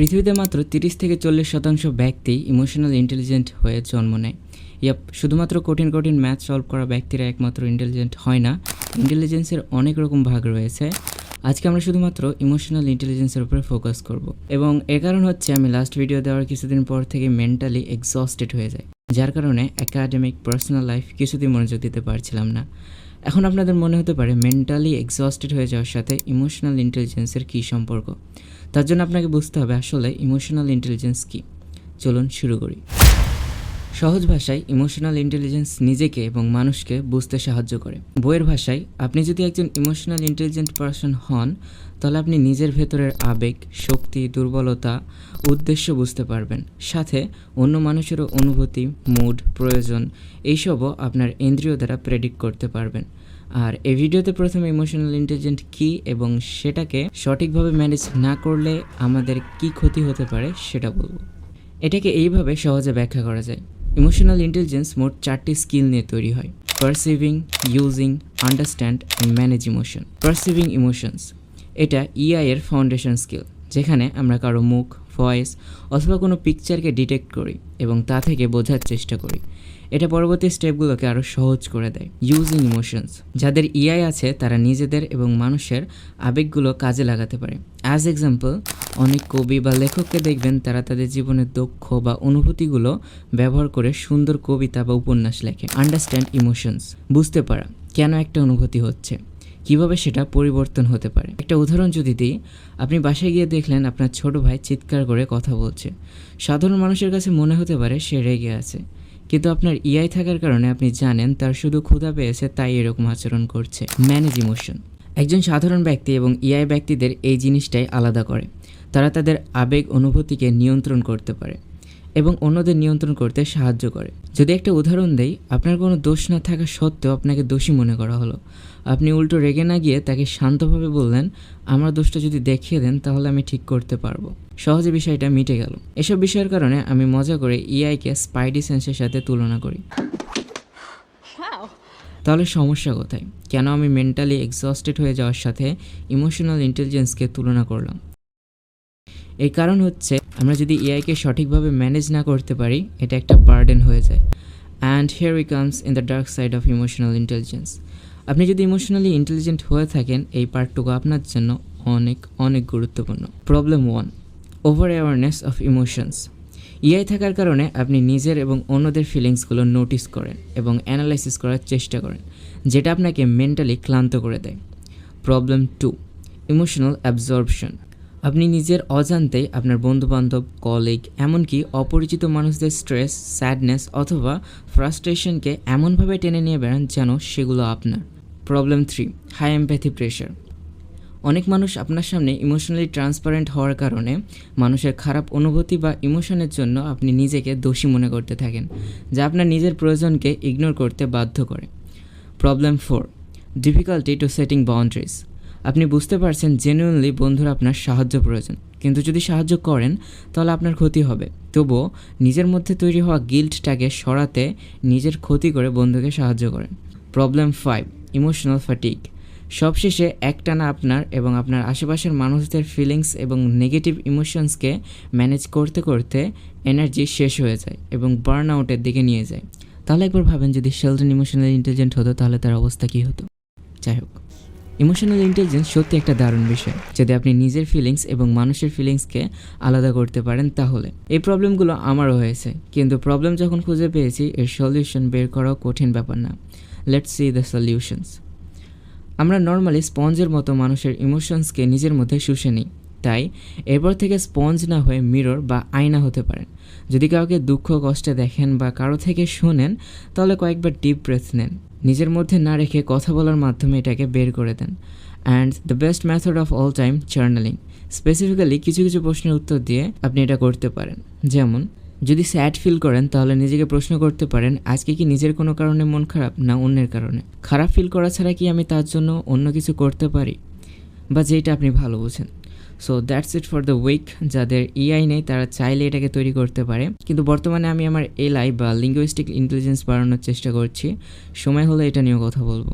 পৃথিবীতে মাত্র তিরিশ থেকে চল্লিশ শতাংশ ব্যক্তি ইমোশনাল ইন্টেলিজেন্ট হয়ে জন্ম নেয়। ইয়াপ, শুধুমাত্র কঠিন কঠিন ম্যাথ সলভ করা ব্যক্তিরা একমাত্র ইন্টেলিজেন্ট হয় না। ইন্টেলিজেন্সের অনেক রকম ভাগ রয়েছে। আজকে আমরা শুধুমাত্র ইমোশনাল ইন্টেলিজেন্সের উপরে ফোকাস করব। এবং এর কারণ হচ্ছে আমি লাস্ট ভিডিও দেওয়ার কিছুদিন পর থেকে মেন্টালি এক্সস্টেড হয়ে যায় যার কারণে একাডেমিক পার্সোনাল লাইফ কিছুতেই মনোযোগ দিতে পারছিলাম না। এখন আপনাদের মনে হতে পারে মেন্টালি এক্সস্টেড হয়ে যাওয়ার সাথে ইমোশনাল ইন্টেলিজেন্সের কী সম্পর্ক? তার জন্য আপনাকে বুঝতে হবে আসলে ইমোশনাল ইন্টেলিজেন্স কী। চলুন শুরু করি। সহজ ভাষায় ইমোশনাল ইন্টেলিজেন্স নিজেকে এবং মানুষকে বুঝতে সাহায্য করে। বইয়ের ভাষায়, আপনি যদি একজন ইমোশনাল ইন্টেলিজেন্ট পার্সন হন, তাহলে আপনি নিজের ভেতরের আবেগ, শক্তি, দুর্বলতা, উদ্দেশ্য বুঝতে পারবেন। সাথে অন্য মানুষেরও অনুভূতি মুড প্রয়োজন, এইসবও আপনার ইন্দ্রিয় দ্বারা প্রেডিক্ট করতে পারবেন। আর এই ভিডিওতে প্রথমে ইমোশনাল ইন্টেলিজেন্ট কী এবং সেটাকে সঠিকভাবে ম্যানেজ না করলে আমাদের কি ক্ষতি হতে পারে সেটা বলব। এটাকে এইভাবে সহজে ব্যাখ্যা করা যায়। ইমোশনাল ইন্টেলিজেন্স মোট চারটি স্কিল নিয়ে তৈরি হয়। Perceiving using understand and manage emotion perceiving emotions এটা ইআই এর ফাউন্ডেশন স্কিল যেখানে আমরা কারও মুখ ভয়েস অথবা কোনো পিকচারকে ডিটেক্ট করি এবং তা থেকে বোঝার চেষ্টা করি। এটা পরবর্তী স্টেপগুলোকে আরও সহজ করে দেয়। ইউজিং ইমোশনস যাদের ইআই আছে, তারা নিজেদের এবং মানুষের আবেগগুলো কাজে লাগাতে পারে। অ্যাজ এক্সাম্পল অনেক কবি বা লেখককে দেখবেন, তারা তাদের জীবনের দক্ষ বা অনুভূতিগুলো ব্যবহার করে সুন্দর কবিতা বা উপন্যাস লেখে। আন্ডারস্ট্যান্ড ইমোশনস বুঝতে পারা কেন একটা অনুভূতি হচ্ছে। কীভাবে সেটা পরিবর্তন হতে পারে? একটা উদাহরণ যদি দিই, আপনি বাসায় গিয়ে দেখলেন আপনার ছোট ভাই চিৎকার করে কথা বলছে। সাধারণ মানুষের কাছে মনে হতে পারে সে রেগে আছে। কিন্তু আপনার ইআই থাকার কারণে আপনি জানেন তার শুধু ক্ষুধা পেয়েছে, তাই এরকম আচরণ করছে। ম্যানেজ ইমোশন একজন সাধারণ ব্যক্তি এবং ইআই ব্যক্তিদের এই জিনিসটাই আলাদা করে। তারা তাদের আবেগ, অনুভূতিকে নিয়ন্ত্রণ করতে পারে। এবং অন্যদের নিয়ন্ত্রণ করতে সাহায্য করে। যদি একটা উদাহরণ দেই আপনার কোনো দোষ না থাকা সত্ত্বেও আপনাকে দোষী মনে করা হলো। আপনি উল্টো রেগে না গিয়ে তাকে শান্তভাবে বললেন আমার দোষটা যদি দেখিয়ে দেন তাহলে আমি ঠিক করতে পারব। সহজে বিষয়টা মিটে গেল। এসব বিষয়ের কারণে আমি মজা করে ইআইকে স্পাইডি সেন্সের সাথে তুলনা করি। তাহলে সমস্যা কোথায়? কেন আমি মেন্টালি এক্সস্টেড হয়ে যাওয়ার সাথে ইমোশনাল ইন্টেলিজেন্সকে তুলনা করলাম? এই কারণ হচ্ছে আমরা যদি এআইকে সঠিকভাবে ম্যানেজ না করতে পারি, এটা একটা বার্ডেন হয়ে যায়। And here we comes in the dark side of emotional intelligence আপনি যদি ইমোশনালি ইন্টেলিজেন্ট হয়ে থাকেন, এই পার্টটুকু আপনার জন্য অনেক অনেক গুরুত্বপূর্ণ। Problem one over awareness of emotions EI থাকার কারণে আপনি নিজের এবং অন্যদের ফিলিংসগুলো নোটিস করেন এবং অ্যানালাইসিস করার চেষ্টা করেন, যেটা আপনাকে মেন্টালি ক্লান্ত করে দেয়। প্রবলেম টু ইমোশনাল অ্যাবজর্পশন আপনি নিজের অজান্তেই আপনার বন্ধুবান্ধব কলিগ এমনকি অপরিচিত মানুষদের স্ট্রেস স্যাডনেস অথবা ফ্রাস্ট্রেশনকে এমনভাবে টেনে নিয়ে বেড়ান যেন সেগুলো আপনার। Problem three high empathy pressure অনেক মানুষ আপনার সামনে ইমোশনালি ট্রান্সপারেন্ট হওয়ার কারণে মানুষের খারাপ অনুভূতি বা ইমোশনের জন্য আপনি নিজেকে দোষী মনে করতে থাকেন, যা আপনার নিজের প্রয়োজনকে ইগনোর করতে বাধ্য করে। Problem four difficulty to setting boundaries আপনি বুঝতে পারছেন জেনুইনলি বন্ধুর আপনার সাহায্য প্রয়োজন। কিন্তু যদি সাহায্য করেন, তাহলে আপনার ক্ষতি হবে। তবুও নিজের মধ্যে তৈরি হওয়া গিল্টটাকে সরাতে নিজের ক্ষতি করে বন্ধুকে সাহায্য করেন। প্রবলেম ফাইভ ইমোশনাল ফাটিক সবশেষে একটানা আপনার এবং আপনার আশেপাশের মানুষদের ফিলিংস এবং নেগেটিভ ইমোশনসকে ম্যানেজ করতে করতে এনার্জি শেষ হয়ে যায় এবং বার্ন আউটের দিকে নিয়ে যায়। তাহলে একবার ভাবেন, যদি শেলডন ইমোশনাল ইন্টেলিজেন্ট হতো, তাহলে তার অবস্থা কী হতো? যাই হোক। ইমোশনাল ইন্টেলিজেন্স সত্যি একটা দারুণ বিষয়। যদি আপনি নিজের ফিলিংস এবং মানুষের ফিলিংসকে আলাদা করতে পারেন তাহলে। এই প্রবলেমগুলো আমারও হয়েছে। কিন্তু প্রবলেম যখন খুঁজে পেয়েছি, এর সলিউশন বের করাও কঠিন ব্যাপার না। লেটস সি দ্য সলিউশনস আমরা নর্মালি স্পঞ্জের মতো মানুষের ইমোশনসকে নিজের মধ্যে শুষে নিই। তাই এরপর থেকে স্পঞ্জ না হয়ে মিরর বা আয়না হতে পারেন। যদি কাউকে দুঃখ, কষ্টে দেখেন বা কারও থেকে শোনেন, তাহলে কয়েকবার ডিপ ব্রেথ নেন। নিজের মধ্যে না রেখে কথা বলার মাধ্যমে এটাকে বের করে দেন। And the best method of all time journaling specifically কিছু কিছু প্রশ্নের উত্তর দিয়ে আপনি এটা করতে পারেন। যেমন, যদি স্যাড ফিল করেন, তাহলে নিজেকে প্রশ্ন করতে পারেন, আজকে কি নিজের কোনো কারণে মন খারাপ, না অন্যের কারণে? খারাপ ফিল করা ছাড়া কি আমি তার জন্য অন্য কিছু করতে পারি? বা যেটা আপনি ভালো বোঝেন। So that's it for the week যাদের এআই নেই, তারা চাইলে এটাকে তৈরি করতে পারে। কিন্তু বর্তমানে আমি আমার এলআই বা লিঙ্গুইস্টিক ইন্টেলিজেন্স বাড়ানোর চেষ্টা করছি। সময় হলে এটা নিয়েও কথা বলব।